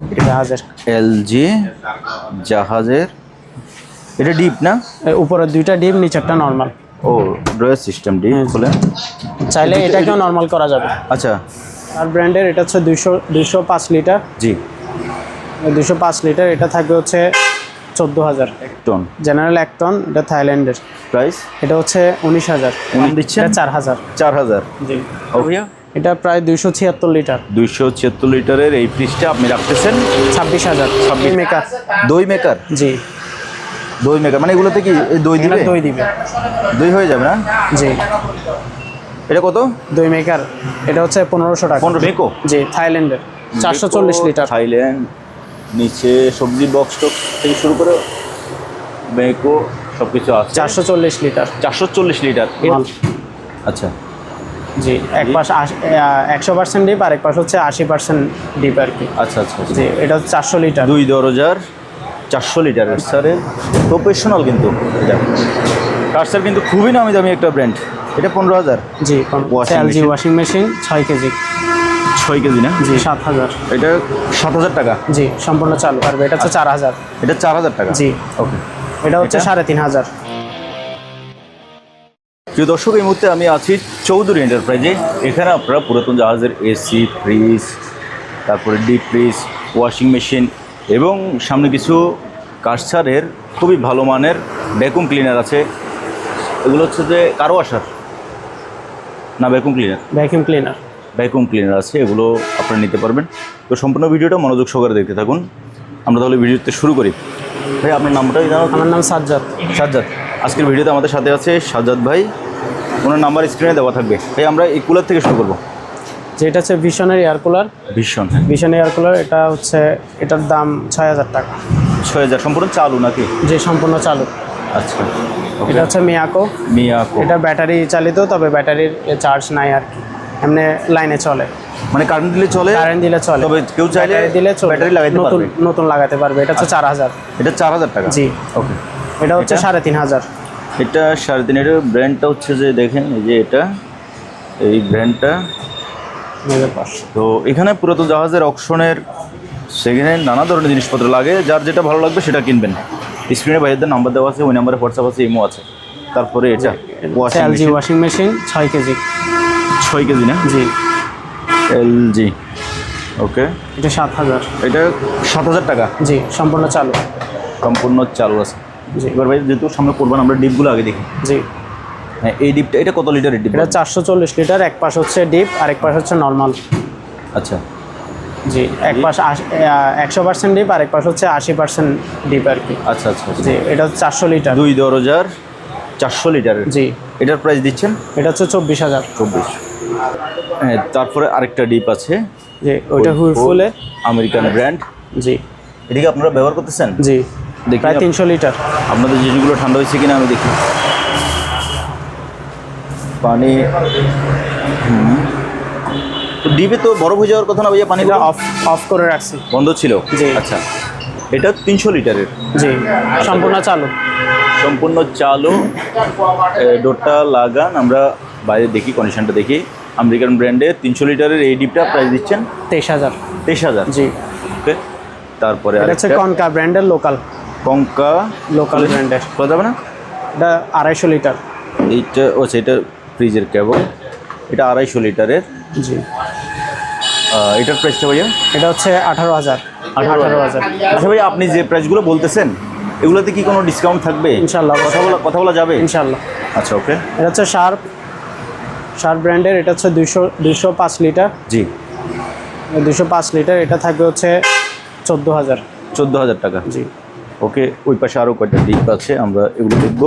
জাহাজের। এলজি জাহাজের। এটা ডিপ না? এই উপরের দুইটা ডিপ নিচেরটা নর্মাল। ও ড্রয়ার সিস্টেম ডিপ খুলে। চাইলে এটাকেও নর্মাল করা যাবে। আচ্ছা। আর ব্র্যান্ডের এটা হচ্ছে দুইশো দুইশো পাঁচ লিটার। জি। দুশো পাঁচ লিটার এটা থাকবে হচ্ছে চোদ্দ হাজার। এক টন। জেনারেল এক টন এটা থাইল্যান্ডের। প্রাইস? এটা হচ্ছে উনিশ হাজার। এটা চার হাজার। চার হাজার। জি। এটা প্রায় দুইশো ছিয়াত্তর লিটার। দুইশো ছিয়াত্তর লিটারের এই ফ্রিজটা আপনি রাখতেছেন? ছাব্বিশ হাজার। ছাব্বিশ মেকার। দই মেকার? জি। দই মেকার মানে এগুলোতে কি এই দই দিবে? দই দিবে। দই হয়ে যাবে না? জি। এটা কত? দই মেকার। এটা হচ্ছে পনেরোশো টাকা। পনেরো মেকো? জি থাইল্যান্ডের। চারশো চল্লিশ লিটার। থাইল্যান্ড নিচে সবজি বক্স টক্স থেকে শুরু করে মেকো সব কিছু আছে। চারশো চল্লিশ লিটার। চারশো চল্লিশ লিটার। আচ্ছা। জি। এক পাশ একশো পার্সেন্ট ডিপ আর এক পাশ হচ্ছে আশি পার্সেন্ট ডিপ আর কি। আচ্ছা আচ্ছা আচ্ছা। জি এটা হচ্ছে চারশো লিটার। দুই দরজার চারশো লিটারের স্যারের প্রফেশনাল কিন্তু এটা। কার্সার কিন্তু খুবই নামি দামি একটা ব্র্যান্ড এটা পনেরো হাজার? জি এলজি ওয়াশিং মেশিন ছয় কেজি। ছয় কেজি না? জি সাত হাজার। এটা সাত হাজার টাকা? জি সম্পূর্ণ চালু। পারবে এটা হচ্ছে চার হাজার। এটা চার হাজার টাকা? জি। ওকে এটা হচ্ছে সাড়ে তিন হাজার। প্রিয় দর্শক এই মুহূর্তে আমি আছি চৌধুরী এন্টারপ্রাইজে এখানে আপনারা পুরাতন জাহাজের এসি ফ্রিজ তারপরে ডিপ ফ্রিজ ওয়াশিং মেশিন এবং সামনে কিছু কারসারের খুবই ভালো মানের ভ্যাকুম ক্লিনার আছে। এগুলো হচ্ছে যে কারও আসার। না vacuum cleaner vacuum cleaner vacuum cleaner আছে এগুলো আপনারা নিতে পারবেন। তো সম্পূর্ণ ভিডিওটা মনোযোগ সহকারে দেখতে থাকুন। আমরা তাহলে ভিডিওতে শুরু করি। ভাই আপনার নামটা জানো আমার নাম সাজ্জাদ। সাজ্জাদ। আজকের ভিডিওতে আমাদের সাথে আছে সাজ্জাদ ভাই। ওনার নাম্বার স্ক্রিনে দেওয়া থাকবে। ভাই আমরা এই কুলার থেকে শুরু করব। যেটা হচ্ছে ভিশনের এয়ার কুলার। ভীষণ ভিশন এয়ার কুলার এটা হচ্ছে এটার দাম ছয় হাজার টাকা। ছয় হাজার সম্পূর্ণ চালু নাকি? যে সম্পূর্ণ চালু। আচ্ছা এটা হচ্ছে মিয়াকো। মিয়াকো। এটা ব্যাটারি চালিত তবে ব্যাটারির চার্জ নাই আর কি। এমনি লাইনে চলে। মানে কারেন্ট দিলে চলে কারেন্ট দিলে চলে। তবে কেউ চাইলে দিলে চলে। ব্যাটারি লাগাইতে নতুন পারবে। আচ্ছা। নতুন লাগাতে পারবে। এটা হচ্ছে চার হাজার। এটা চার হাজার টাকা? জি। ওকে এটা হচ্ছে সাড়ে তিন হাজার। এটা সাড়ে তিন এটার ব্র্যান্ডটা হচ্ছে যে দেখেন এই যে এটা এই ব্র্যান্ডটা তো এখানে পুরাতন জাহাজের অকশনের সেখানে নানা ধরনের জিনিসপত্র লাগে। যার যেটা ভালো লাগবে সেটা কিনবেন। স্ক্রিনে ভাইদের নাম্বার দেওয়া আছে ওই নাম্বারে হোয়াটসঅ্যাপ আছে ইমো আছে। তারপরে এটা এলজি ওয়াশিং মেশিন ছয় কেজি। ছয় কেজি না? জি। এলজি ওকে এটা সাত হাজার। এটা সাত হাজার টাকা? জি সম্পূর্ণ চালু। সম্পূর্ণ চালু আছে। জি। এবার ভাই যেহেতু সামনে করবেন আমরা ডিপগুলো আগে দেখি। জি। হ্যাঁ এই ডিপটা এটা কত লিটারের ডিপ এটা চারশো চল্লিশ লিটার এক পাশ হচ্ছে ডিপ আর এক পাশ হচ্ছে নর্মাল আচ্ছা। জি এক পাশ একশো পার্সেন্ট ডিপ আর এক পাশ হচ্ছে আশি পার্সেন্ট ডিপ আর কি। আচ্ছা আচ্ছা আচ্ছা। জি এটা হচ্ছে চারশো লিটার দুই দরজার চারশো লিটারের জি। এটার প্রাইস দিচ্ছেন? এটা হচ্ছে চব্বিশ হাজার। চব্বিশ। হ্যাঁ তারপরে আরেকটা ডিপ আছে। জি ওইটা হুইফুলে আমেরিকান ব্র্যান্ড জি। এদিকে আপনারা ব্যবহার করতেছেন? জি। দেখি প্রায় তিনশো লিটার। আপনাদের জিনিসগুলো ঠান্ডা হয়েছে কিনা আমি দেখি। পানি হুম। তো ডিপে তো বরফ হয়ে যাওয়ার কথা না ভাইয়া? পানি অফ অফ করে রাখছি। বন্ধ ছিল? জি। আচ্ছা। এটা তিনশো লিটারের। জি। সম্পূর্ণ চালু। সম্পূর্ণ চালু। ডোরটা লাগান আমরা বাইরে দেখি কন্ডিশনটা দেখি। আমেরিকান ব্র্যান্ডের তিনশো লিটারের এই ডিপটা প্রাইস দিচ্ছেন? তেইশ হাজার। তেইশ হাজার। জি। ওকে। তারপরে এটা হচ্ছে কনকা ব্র্যান্ডের লোকাল কঙ্কা লোকাল ব্র্যান্ডের কত যাবে না? এটা আড়াইশো লিটার। এইটা ও আচ্ছা এটা ফ্রিজের কেবল এটা আড়াইশো লিটারের। জি। এটার প্রাইসটা ভাইয়া? এটা হচ্ছে আঠারো হাজার। আঠারো হাজার। আচ্ছা ভাইয়া আপনি যে প্রাইসগুলো বলতেছেন এগুলোতে কি কোনো ডিসকাউন্ট থাকবে? ইনশাল্লাহ। কথা বলা কথা বলা যাবে? ইনশাল্লাহ। আচ্ছা ওকে এটা হচ্ছে শার্প শার্প ব্র্যান্ডের এটা হচ্ছে দুশো দুশো পাঁচ লিটার। জি। দুশো পাঁচ লিটার এটা থাকবে হচ্ছে চোদ্দ হাজার। চোদ্দ হাজার টাকা। জি। ওকে ওই পাশে আরও কয়েকটা ডিপ আছে আমরা এগুলো দেখব।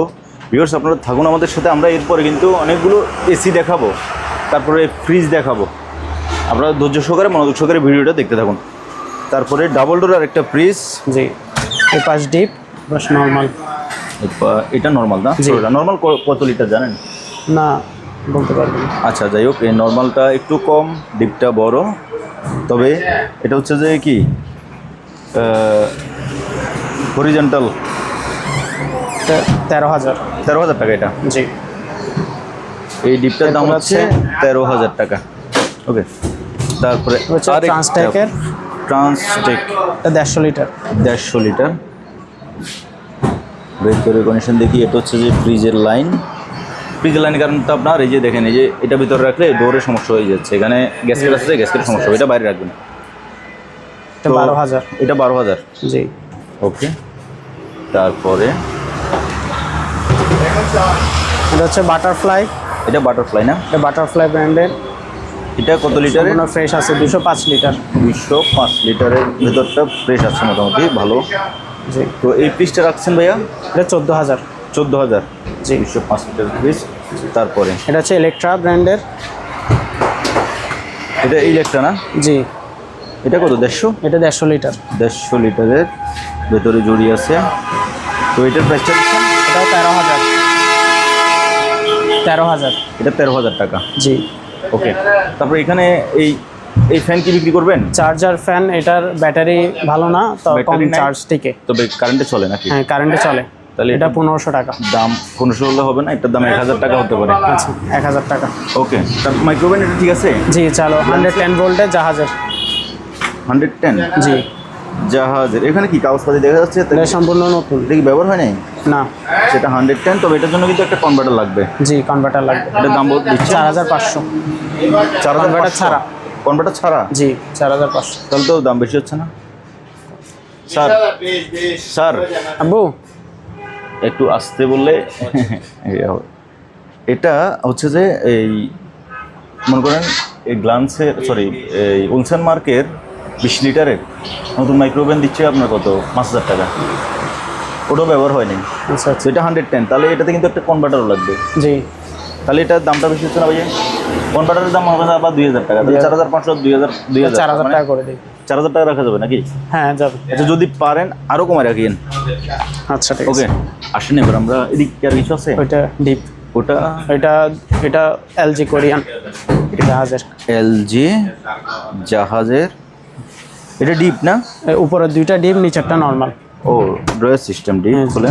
ভিউয়ার্স আপনারা থাকুন আমাদের সাথে আমরা এরপরে কিন্তু অনেকগুলো এসি দেখাবো তারপরে ফ্রিজ দেখাবো। আপনারা ধৈর্য সহকারে মনোযোগ সহকারে ভিডিওটা দেখতে থাকুন। তারপরে ডাবল ডোর আর একটা ফ্রিজ জি এই পাঁচ ডিপ বাস নর্মাল এটা নর্মাল না। নর্মাল কত লিটার জানেন? না বলতে পারবেন আচ্ছা যাই হোক এই নর্মালটা একটু কম ডিপটা বড়। তবে এটা হচ্ছে যে কি হরিজেন্টাল তেরো হাজার। তেরো হাজার টাকা এটা? জি। এই ডিপটার দাম হচ্ছে তেরো হাজার টাকা। ওকে। তারপরে ট্রান্সটেকের ট্রান্সটেক দেড়শো লিটার। দেড়শো লিটার। ভেতরে কন্ডিশন দেখি এটা হচ্ছে যে ফ্রিজের লাইন ফ্রিজের লাইনের কারণ তো আপনার এই যে দেখেন এই যে এটা ভিতরে রাখলে ডোরের সমস্যা হয়ে যাচ্ছে। এখানে গ্যাসের আছে গ্যাসের সমস্যা এটা বাইরে রাখবেন। এটা বারো হাজার। এটা বারো হাজার। জি। ওকে। তারপরে এটা হচ্ছে বাটারফ্লাই। এটা বাটারফ্লাই না? এটা বাটারফ্লাই ব্র্যান্ডের। এটা কত লিটার ফ্রেশ আছে দুশো পাঁচ লিটার। দুইশো পাঁচ লিটারের ভেতরটা ফ্রেশ আছে মোটামুটি ভালো। জি। তো এই পিসটা রাখছেন ভাইয়া? এটা চোদ্দ হাজার। চোদ্দ হাজার? জি। দুইশো পাঁচ লিটার পিস তারপরে? এটা হচ্ছে ইলেকট্রা ব্র্যান্ডের। এটা ইলেকট্রা না? জি। এটা কত দেড়শো? এটা দেড়শো লিটার। দেড়শো লিটারের ভেতরে জড়ি আছে। তো এটার প্রাইসটা এটাও তেরো হাজার। তেরো হাজার। এটা তেরো হাজার টাকা। জি। ওকে। তারপর এখানে এই এই ফ্যান কি বিক্রি করবেন? চার্জার ফ্যান এটার ব্যাটারি ভালো না তো কম চার্জ টিকে তবে কারেন্টে চলে নাকি? হ্যাঁ কারেন্টে চলে। তাহলে এটা পনেরোশো টাকা। দাম পনেরোশো হলে হবে না? এটার দাম এক হাজার টাকা হতে পারে। আচ্ছা এক হাজার টাকা। ওকে। তারপর মাইক্রোওভেন এটা ঠিক আছে? জি চলো। হান্ড্রেড টেন ভোল্টের জাহাজের। Hundred ten? জি। জাহাজের। এখানে কি কাগজপাতি দেখা যাচ্ছে? এটা সম্পূর্ণ নতুন। এটা কি ব্যবহার হয় নাই? না। সেটা হান্ড্রেড টেন তবে এটার জন্য কিন্তু একটা কনভার্টার লাগবে। জি কনভার্টার লাগবে। এটার দাম বল- দিচ্ছে। চার হাজার পাঁচশো। চার হাজার ছাড়া। কনভার্টার ছাড়া? জি চার হাজার পাঁচশো। তাহলে তো দাম বেশি হচ্ছে না। Sir sir. আব্বু। একটু আসতে বললে। এটা হচ্ছে যে এই মনে করেন এই গ্লান্সের সরি এই উলসান মার্কের বিশ লিটারের? নতুন মাইক্রোওভেন দিচ্ছে আপনার কত? পাঁচ হাজার টাকা। ওটাও ব্যবহার হয়নি? আচ্ছা আচ্ছা। এটা হান্ড্রেড টেন তাহলে এটাতে কিন্তু একটা কনভার্টারও লাগবে। জি। তাহলে এটার দামটা বেশি হচ্ছে না ভাই কনভার্টারের দাম হবে আবার দুই হাজার টাকা। তাহলে চার হাজার পাঁচশো দুই হাজার দুই হাজার। চার হাজার মানে টাকা করে দিই। চার হাজার টাকা রাখা যাবে নাকি? হ্যাঁ যাবে। আচ্ছা যদি পারেন আরও কমায় রাখিয়েন। আচ্ছা ঠিক ওকে আসেন এবার আমরা এদিক আর কিছু আছে? ওইটা ডিপ ওটা এটা এটা এলজি কোরিয়ান জাহাজের। এলজি জাহাজের এটা ডিপ না? উপরের দুইটা ডিপ নিচেরটা নর্মাল ও ড্রয়ার সিস্টেম ডিপ হ্যাঁ। খুলে।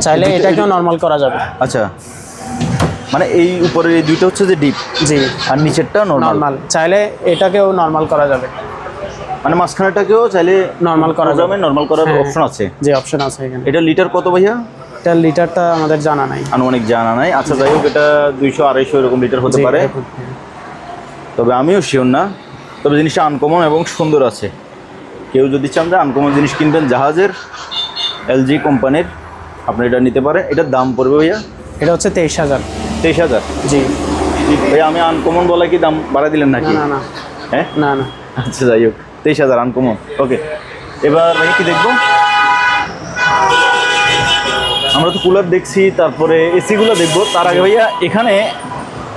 চাইলে এটাকেও নর্মাল করা যাবে। আচ্ছা। মানে এই উপরের এই দুইটা হচ্ছে যে ডিপ জি। আর নিচেরটা নর্মাল চাইলে এটাকেও নর্মাল করা যাবে। মানে মাঝখানেটাকেও চাইলে নর্মাল করা যাবে। নর্মাল করার হ্যাঁ। অপশন আছে? যে অপশন আছে এখানে। এটা লিটার কত ভাইয়া? এটার লিটারটা আমাদের জানা নাই। আনুমানিক জানা নাই। আচ্ছা যাই হোক এটা দুইশো আড়াইশো এরকম লিটার হতে পারে। তবে আমিও শিওর না। তবে জিনিসটা আনকমন এবং সুন্দর আছে। কেউ যদি চান যে আনকমন জিনিস কিনবেন জাহাজের এলজি কোম্পানির আপনি এটা নিতে পারেন। এটার দাম পড়বে ভাইয়া? এটা হচ্ছে তেইশ হাজার। তেইশ হাজার? জি। ভাইয়া আমি আনকমন বলে কি দাম বাড়াই দিলেন নাকি? না না হ্যাঁ? না না। আচ্ছা যাই হোক। তেইশ হাজার আনকমন ওকে এবার ভাইয়া কি দেখব? আমরা তো কুলার দেখছি তারপরে এসিগুলো দেখব। তার আগে ভাইয়া এখানে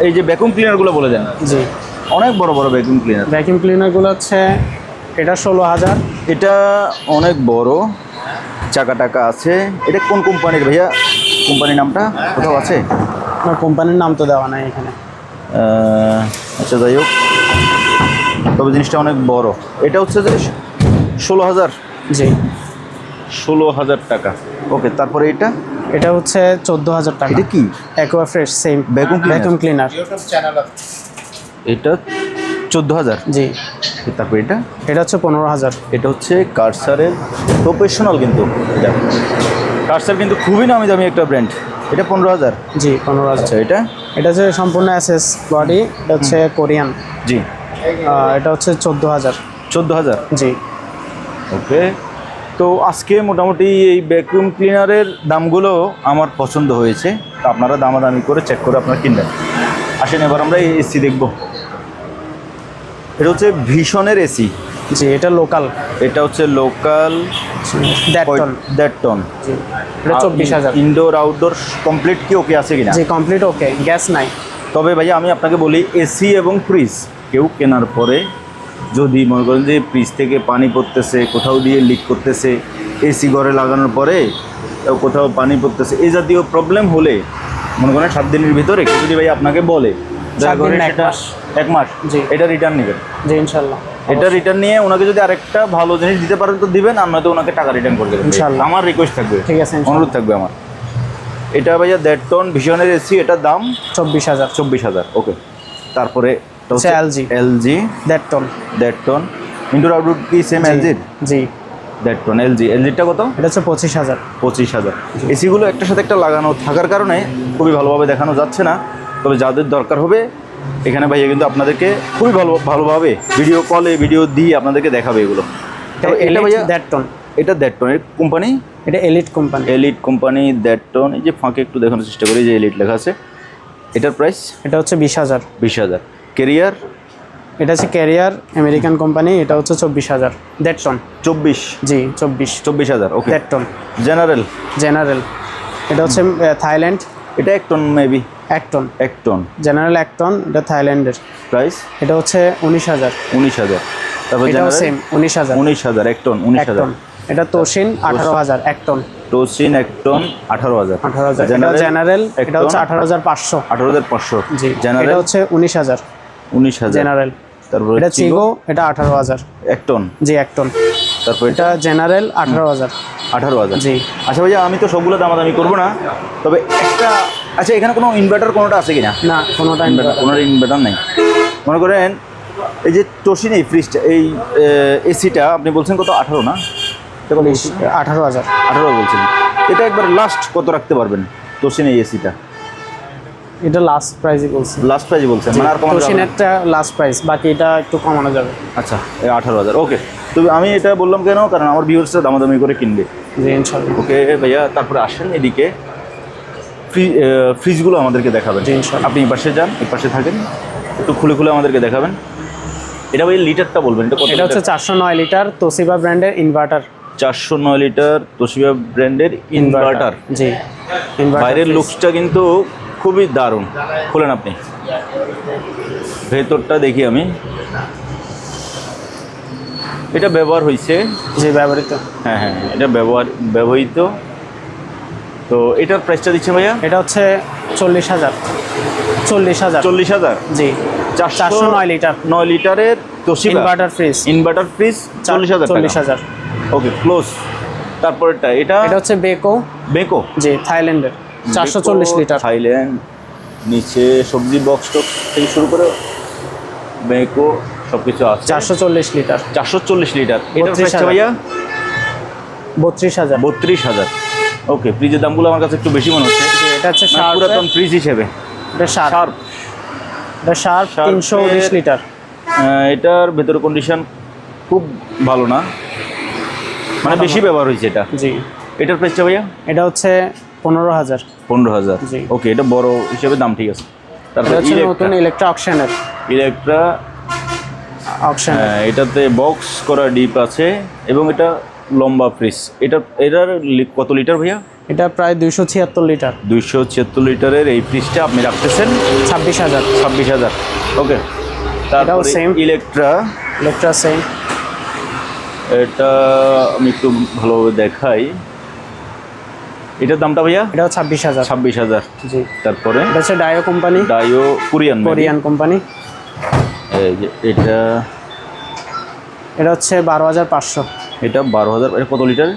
এই যে ভ্যাকুম ক্লিনারগুলো বলে দেন। জি। অনেক বড় বড় ভ্যাকুম ক্লিনার ভ্যাকিউম ক্লিনারগুলো হচ্ছে এটা ষোলো হাজার। এটা অনেক বড় চাকা টাকা আছে। এটা কোন কোম্পানির ভাইয়া? কোম্পানির নামটা কোথাও আছে? আমার কোম্পানির নাম তো দেওয়া নাই এখানে। আচ্ছা যাই হোক। তবে জিনিসটা অনেক বড়। এটা হচ্ছে যে ষোলো হাজার। জি। ষোলো হাজার টাকা। ওকে তারপরে এটা? এটা হচ্ছে চোদ্দ হাজার টাকা। এটা কি? Aqua fresh same cleaner? Vacuum cleaner এটা চোদ্দ হাজার। জি। তারপরে এটা? এটা হচ্ছে পনেরো হাজার। এটা হচ্ছে কার্সারের প্রফেশনাল কিন্তু। এটা কার্সার কিন্তু খুবই নামি দামি একটা ব্র্যান্ড এটা পনেরো হাজার। জি পনেরো হাজার। আচ্ছা এটা? এটা হচ্ছে সম্পূর্ণ অ্যাসেস বডি এটা হচ্ছে কোরিয়ান। জি। এটা হচ্ছে চোদ্দ হাজার। চোদ্দ হাজার? জি। ওকে। তো আজকে মোটামুটি এই ভ্যাকুয়াম ক্লিনারের দামগুলো আমার পছন্দ হয়েছে। তো আপনারা দামাদামি করে চেক করে আপনারা কিনবেন। আসেন এবার আমরা এই এসি দেখব। এটা হচ্ছে ভীষণের এসি। জি এটা লোকাল এটা হচ্ছে লোকাল দেড় টন এটা চব্বিশ হাজার। ইনডোর আউটডোর কমপ্লিট কি ওকে আছে কিনা? জি কমপ্লিট ওকে গ্যাস নাই। তবে ভাইয়া আমি আপনাকে বলি এসি এবং ফ্রিজ কেউ কেনার পরে যদি মনে করেন যে ফ্রিজ থেকে পানি পড়তেছে কোথাও দিয়ে লিক করতেছে এসি ঘরে লাগানোর পরে কোথাও পানি পড়তেছে এই জাতীয় প্রবলেম হলে মনে করেন সাত দিনের ভিতরে যদি ভাই আপনাকে বলে সেটা-। এক মাস? জি। এটা রিটার্ন নেবেন। জি ইনশাল্লাহ। এটা রিটার্ন নিয়ে ওনাকে যদি আরেকটা ভালো জিনিস দিতে পারেন তো দিবেন আর নয়তো ওনাকে টাকা রিটার্ন করে দেবেন ইনশাআল্লাহ। আমার রিকোয়েস্ট থাকবে। ঠিক আছে, অনুরোধ থাকবে আমার। এটা ভাইয়া দেড় টন ভীষণের এসি এটার দাম? চব্বিশ হাজার। চব্বিশ হাজার ওকে। তারপরে হচ্ছে LG এলজি। দেড় টন দেড় টন ইনডোর আউটডোর কি সেম এলজির জি। That one LG. এলজিটা কত? এটা হচ্ছে পঁচিশ হাজার। পঁচিশ হাজার। এসিগুলো একটার সাথে একটা লাগানো থাকার কারণে খুবই ভালোভাবে দেখানো যাচ্ছে না তবে যাদের দরকার হবে এখানে ভাইয়া কিন্তু আপনাদেরকে খুবই ভালো ভালোভাবে ভিডিও কলে ভিডিও দিয়ে আপনাদেরকে দেখাবে এগুলো। এটা ভাইয়া দ্যাট টন এটা কোম্পানি এটা Elite company Elite company that ton এই যে ফাঁকে একটু দেখানোর চেষ্টা করি যে এলিট লেখা আছে। এটার প্রাইস এটা হচ্ছে বিশ হাজার। বিশ হাজার। কেরিয়ার এটা হচ্ছে ক্যারিয়ার আমেরিকান কোম্পানি এটা হচ্ছে চব্বিশ হাজার। দেড় টন চব্বিশ? জি চব্বিশ। চব্বিশ হাজার ওকে দেড় টন জেনারেল জেনারেল এটা হচ্ছে থাইল্যান্ড এটা এক টন মেবি এক টন। এক টন। জেনারেল এক টন এটা থাইল্যান্ডের। প্রাইস এটা হচ্ছে উনিশ হাজার। উনিশ হাজার। তারপর এটাও সেম উনিশ হাজার। উনিশ হাজার এক টন উনিশ হাজার। এটা তোশিন আঠারো হাজার এক টন। টোসিন এক টন আঠারো হাজার। আঠারো হাজার। জেনারেল এটা হচ্ছে আঠারো হাজার পাঁচশো। আঠারো হাজার পাঁচশো। জি জেনারেল এটা হচ্ছে উনিশ হাজার। উনিশ হাজার। জেনারেল তারপর এটা চিগো এটা আঠারো হাজার। এক টন। জি এক টন। তারপর এটা এটা জেনারেল আঠারো হাজার। আঠারো হাজার। জি। আচ্ছা ভাইয়া আমি তো সবগুলো দামাদামি করব না। তবে একটা আচ্ছা এখানে কোনো ইনভার্টার কোনোটা আছে কিনা? না কোনোটা ইনভার্টার কোনো ইনভার্টার নেই। মনে করেন এই যে তোষিন এই ফ্রিজটা এই এসিটা আপনি বলছেন কত? আঠারো না? বলছেন? আঠারো হাজার। আঠারো বলছেন। এটা একবার লাস্ট কত রাখতে পারবেন? তোষিন এই এসিটা এটা লাস্ট প্রাইসই বলছি। লাস্ট প্রাইজ বলছেন মানে আর কমানো যাবে? তোশিনেরটা লাস্ট প্রাইস বাকি এটা একটু কমানো যাবে। আচ্ছা এই আঠারো হাজার ওকে তো আমি এটা বললাম কেন? কারণ আমার ভিউর্সরা দামাদামি করে কিনবে। জি ইনশাল্লাহ। ওকে ভাইয়া তারপরে আসেন এদিকে। ফ্রিজগুলো আমাদেরকে দেখাবেন। আপনি এই পাশে যান এই পাশে থাকেন একটু খুলে খুলে আমাদেরকে দেখাবেন। এটা ভাই লিটারটা বলবেন এটা কত এটা হচ্ছে চারশো নয় লিটার তোসিবা ব্র্যান্ডের ইনভার্টার চারশো নয় লিটার তোশিবা ব্র্যান্ডের ইনভার্টার জি। বাইরের লুকসটা কিন্তু খুবই দারুণ। খুলেন আপনি। ভেতরটা দেখি আমি। এটা ব্যবহার হয়েছে জি ব্যবহৃত। হ্যাঁ হ্যাঁ হ্যাঁ, এটা ব্যবহার ব্যবহৃত। তো এটার প্রাইসটা দিচ্ছে ভাইয়া? এটা হচ্ছে চল্লিশ হাজার। চল্লিশ হাজার। চল্লিশ হাজার? জি। চারশো নয় লিটার। নয় লিটারের Toshiba inverter fridge inverter fridge চল্লিশ হাজার চল্লিশ হাজার। ওকে ক্লোজ তারপরটা এটা? এটা হচ্ছে বেকো বেকো জি থাইল্যান্ডের। চারশো চল্লিশ লিটার। থাইল্যান্ড নিচে সবজি বক্স টক্স থেকে শুরু করে বেকো সব কিছু আছে। চারশো চল্লিশ লিটার। চারশো চল্লিশ লিটার। এটা 32 প্রাইসটা হাজার। ভাইয়া বত্রিশ হাজার। বত্রিশ হাজার। ওকে ফ্রিজের দামগুলো আমার কাছে একটু বেশি মনে হচ্ছে। এটা হচ্ছে মানে পুরাতন ফ্রিজ হিসেবে। এটা শার্প এটা শার্প তিনশো উনিশ লিটার। এটার ভেতরে কন্ডিশন খুব ভালো না। মানে বেশি ব্যবহার হয়েছে এটা। জি। এটার প্রাইসটা ভাইয়া? এটা হচ্ছে পনেরো হাজার। পনেরো হাজার। জি। ওকে এটা বড় হিসেবে দাম ঠিক আছে। তারপরে নতুন ইলেকট্রা অকশনের ইলেকট্রা অকশন এটাতে বক্স করা ডিপ আছে এবং এটা লম্বা ফ্রিজ। এটা এটার কত লিটার ভাইয়া? এটা প্রায় দুইশো ছিয়াত্তর লিটার। দুইশো ছিয়াত্তর লিটারের এই ফ্রিজটা আপনি রাখতেছেন? ছাব্বিশ হাজার। ছাব্বিশ হাজার। ওকে। তারপরে সেম ইলেকট্রা ইলেকট্রা সেম এটা আমি একটু ভালোভাবে দেখাই। এটার দামটা ভাইয়া? এটাও ছাব্বিশ হাজার। ছাব্বিশ হাজার। জি। তারপরে? এটা হচ্ছে Daewoo company Daewoo Korean. Korean company এই যে এটা এটা হচ্ছে বারো হাজার পাঁচশো। এটা বারো হাজার এটা কত লিটার?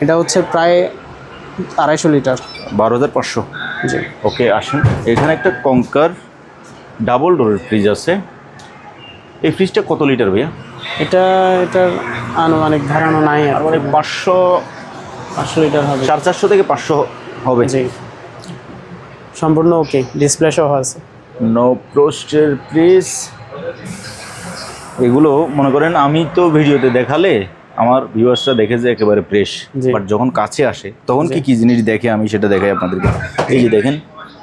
এটা হচ্ছে প্রায় আড়াইশো লিটার। বারো হাজার পাঁচশো। জি। ওকে আসুন। এখানে একটা কঙ্কার ডাবল ডোরের ফ্রিজ আছে। এই ফ্রিজটা কত লিটার ভাইয়া? এটা এটার আনুমানিক ধারণা নাই মানে পাঁচশো পাঁচশো লিটার হবে। চার চারশো থেকে পাঁচশো হবে। জি। সম্পূর্ণ ওকে ডিসপ্লে সহ আছে। নো প্রোস্টের ফ্রিজ এগুলো মনে করেন আমি তো ভিডিওতে দেখালে আমার ভিউয়ার্সরা দেখে যে একেবারে ফ্রেশ বাট যখন কাছে আসে তখন কি কি জিনিস দেখে আমি সেটা দেখাই আপনাদেরকে? এই যে দেখেন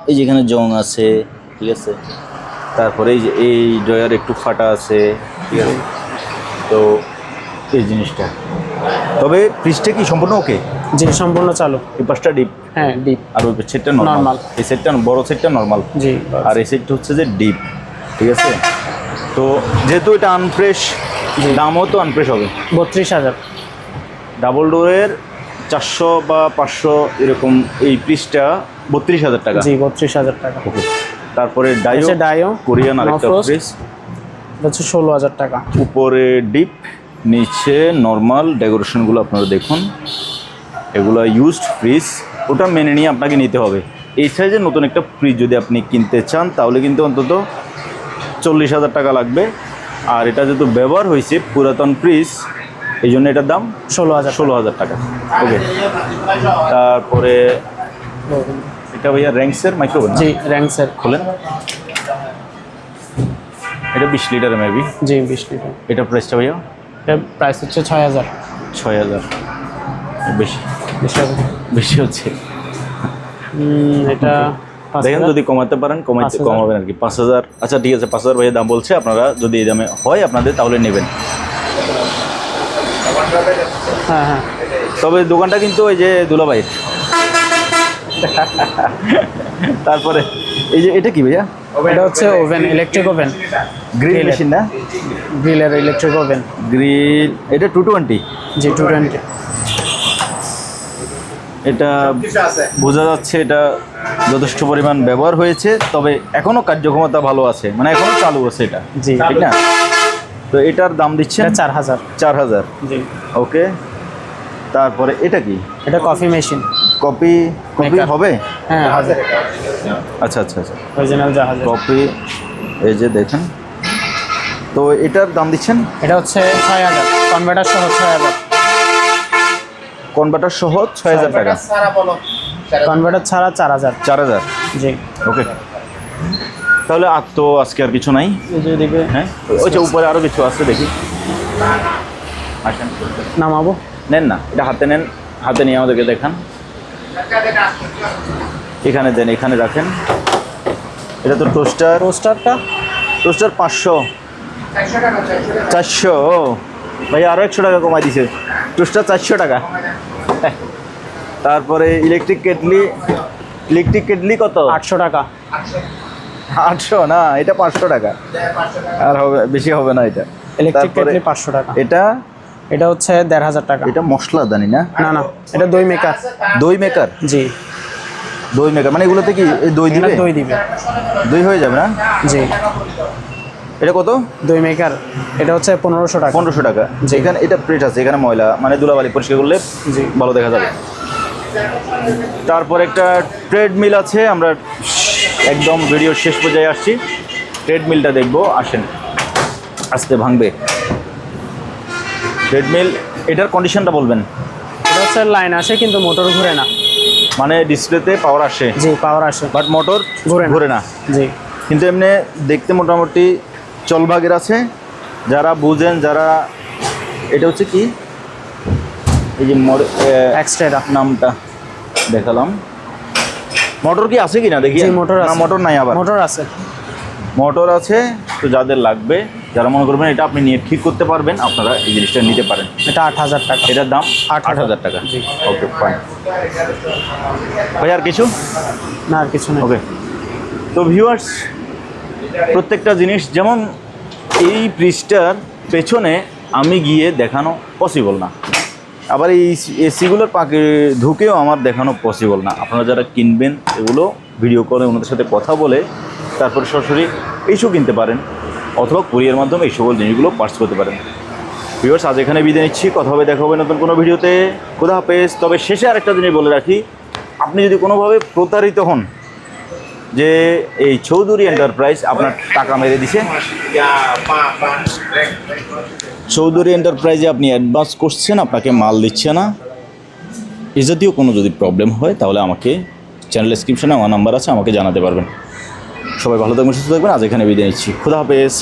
এই যে এখানে জং আছে ঠিক আছে? তারপরে এই যে এই ড্রয়ার একটু ফাটা আছে ঠিক আছে? তো এই জিনিসটা। তবে ফ্রিজটা কি সম্পূর্ণ ওকে জি সম্পূর্ণ চালু। এই পাশটা ডিপ হ্যাঁ ডিপ আর ওই সেটটা নর্মাল এই সেটটা বড় সেটটা নর্মাল জি। আর এই সেটটা হচ্ছে যে ডিপ ঠিক আছে? তো যেহেতু এটা আনফ্রেশ দামও তো আনফ্রেশ হবে। বত্রিশ হাজার। ডাবল ডোরের চারশো বা পাঁচশো এরকম এই পিসটা বত্রিশ হাজার টাকা। জি বত্রিশ হাজার টাকা। ওকে। তারপরে ডাইও ডায়ো কোরিয়ান আরেকটা এটা হচ্ছে ষোলো হাজার টাকা। উপরে ডিপ নিচে নর্মাল ডেকোরেশনগুলো আপনারা দেখুন। এগুলো ইউজড ফ্রিজ ওটা মেনে নিয়ে আপনাকে নিতে হবে। এই সাইজের নতুন একটা ফ্রিজ যদি আপনি কিনতে চান তাহলে কিন্তু অন্তত চল্লিশ হাজার টাকা লাগবে। আর এটা যেহেতু ব্যবহার হয়েছে পুরাতন ফ্রিজ এই জন্য এটার দাম ষোলো হাজার ষোলো হাজার টাকা। ওকে তারপরে এটা ভাইয়া র্যাঙ্কসের মাইক্রোওভেন জি র্যাঙ্কসের খোলেন? এটা বিশ লিটার মেবি জি বিশ লিটার এটা প্রাইসটা ভাইয়া? এটার প্রাইস হচ্ছে ছয় হাজার। ছয় হাজার। বেশি। বেশি হচ্ছে। এটা দেখেন যদি কমাতে পারেন কমাইতে। কমাবেন আর কি। পাঁচ হাজার। আচ্ছা ঠিক আছে পাঁচ হাজার ভাইয়া দাম বলছে। আপনারা যদি এই দামে হয় আপনাদের তাহলে নেবেন। হ্যাঁ হ্যাঁ। তবে দোকানটা কিন্তু ওই যে দুলাভাইয়ের। তারপরে এই যে এটা কি ভাইয়া? এটা হচ্ছে oven electric oven grill. Machine না? গ্রিলের ইলেকট্রিক ওভেন গ্রিল এটা two twenty G two twenty এটা বোঝা যাচ্ছে এটা যথেষ্ট পরিমাণ ব্যবহার হয়েছে তবে এখনও কার্যক্ষমতা ভালো আছে মানে এখনও চালু আছে এটা। জি। ঠিক না? তো এটার দাম দিচ্ছেন? এটা চার হাজার। চার হাজার। জি। ওকে। তারপরে এটা কি? এটা কফি মেশিন। কপি কপি হবে? হ্যাঁ হাজার আচ্ছা আচ্ছা আচ্ছা। অরিজিনাল কপি এই যে দেখেন। তো এটার দাম দিচ্ছেন? এটা হচ্ছে ছয় হাজার। কনভার্টার সহ ছয় হাজার। কনভার্টার সহ ছয় হাজার টাকা। কনভার্টার ছাড়া চার হাজার। চার হাজার? জি। ওকে তাহলে আর তো আজকে আর কিছু নাই। এই যে এদিকে। হ্যাঁ? ওই যে উপরে আরও কিছু আছে দেখি। আসেন। নামাবো। নেন না এটা হাতে নেন। হাতে নিয়ে আমাদেরকে দেখান। এখানে দেন এখানে রাখেন। এটা তো টোস্টার টোস্টারটা টোস্টার পাঁচশো। চারশো ও। ভাই আরও একশো টাকা কমাই দিছে। টোস্টার চারশো টাকা। তারপরে ইলেকট্রিক কেটলি ইলেকট্রিক কেটলি কত? আটশো টাকা। আটশো? না এটা পাঁচশো টাকা। আর হবে বেশি হবে না এটা। ইলেকট্রিক কেটলি পাঁচশো টাকা। এটা? এটা হচ্ছে দেড় হাজার টাকা। এটা মশলা দানি না? না না এটা দই মেকার দই মেকার জি। দই মেকার মানে এগুলোতে কি দই দিবে? দই দিবে। দই হয়ে যাবে না? জি। এটা কত? দুই মেকার। এটা হচ্ছে পনেরোশো টাকা। পনেরোশো টাকা। এখানে এটা প্লেট আছে এখানে ময়লা মানে দুলাবালি পরিষ্কার করলে জি। ভালো দেখা যাবে। তারপর একটা ট্রেডমিল আছে আমরা একদম ভিডিও শেষ পর্যায়ে আসছি। ট্রেডমিলটা দেখব আসেন। আস্তে ভাঙবে। ট্রেডমিল এটার কন্ডিশনটা বলবেন? এটা হচ্ছে লাইন আসে কিন্তু মোটর ঘুরে না। মানে ডিসপ্লেতে পাওয়ার আসে। জি পাওয়ার আসে। বাট মোটর ঘুরে। ঘুরে না। জি। কিন্তু এমনি দেখতে মোটামুটি চলভাগের আছে। যারা বুঝেন যারা এটা হচ্ছে কি? এই যে এক্সট্রা নামটা দেখালাম। মোটর কি আছে কি না দেখি মোটর না মোটর নাই আবার। মোটর আছে। মোটর আছে তো যাদের লাগবে যারা মনে করবেন এটা আপনি নিয়ে ঠিক করতে পারবেন আপনারা এই জিনিসটা নিতে পারেন। এটা আট হাজার টাকা। এটার দাম আট আট হাজার টাকা। ওকে ফাইন ভাই আর কিছু? না আর কিছু নেই। ওকে। তো ভিউয়ার্স প্রত্যেকটা জিনিস, যেমন এই ব্রিজটার পেছনে আমি গিয়ে দেখানো পসিবল না। আবার এই এসিগুলোর পাকে ঢুকেও আমার দেখানো পসিবল না। আপনারা যারা কিনবেন, এগুলো ভিডিও করে ওনাদের সাথে কথা বলে তারপরে সরাসরি এইসব কিনতে পারেন অথবা কুরিয়ার মাধ্যমে এই সকল জিনিসগুলো পার্স করতে পারেন। ভিউয়ার্স আজ এখানে বিদায় নিচ্ছি। কথা হবে, দেখা হবে নতুন কোনো ভিডিওতে। কোথা হাফেজ। তবে শেষে আরেকটা জিনিস বলে রাখি। আপনি যদি কোনোভাবে প্রতারিত হন যে এই চৌধুরী এন্টারপ্রাইজ আপনার টাকা মেরে দিছে। চৌধুরী এন্টারপ্রাইজে আপনি অ্যাডভান্স করছেন, আপনাকে মাল দিচ্ছে না। এ জাতীয় কোনো যদি প্রবলেম হয়, তাহলে আমাকে চ্যানেল ডিসক্রিপশনে আমার নাম্বার আছে, আমাকে জানাতে পারবেন। সবাই ভালো থাকবেন, সুস্থ থাকবেন। আজ এখানে বিদায় নিচ্ছি। খুদা হাফেজ।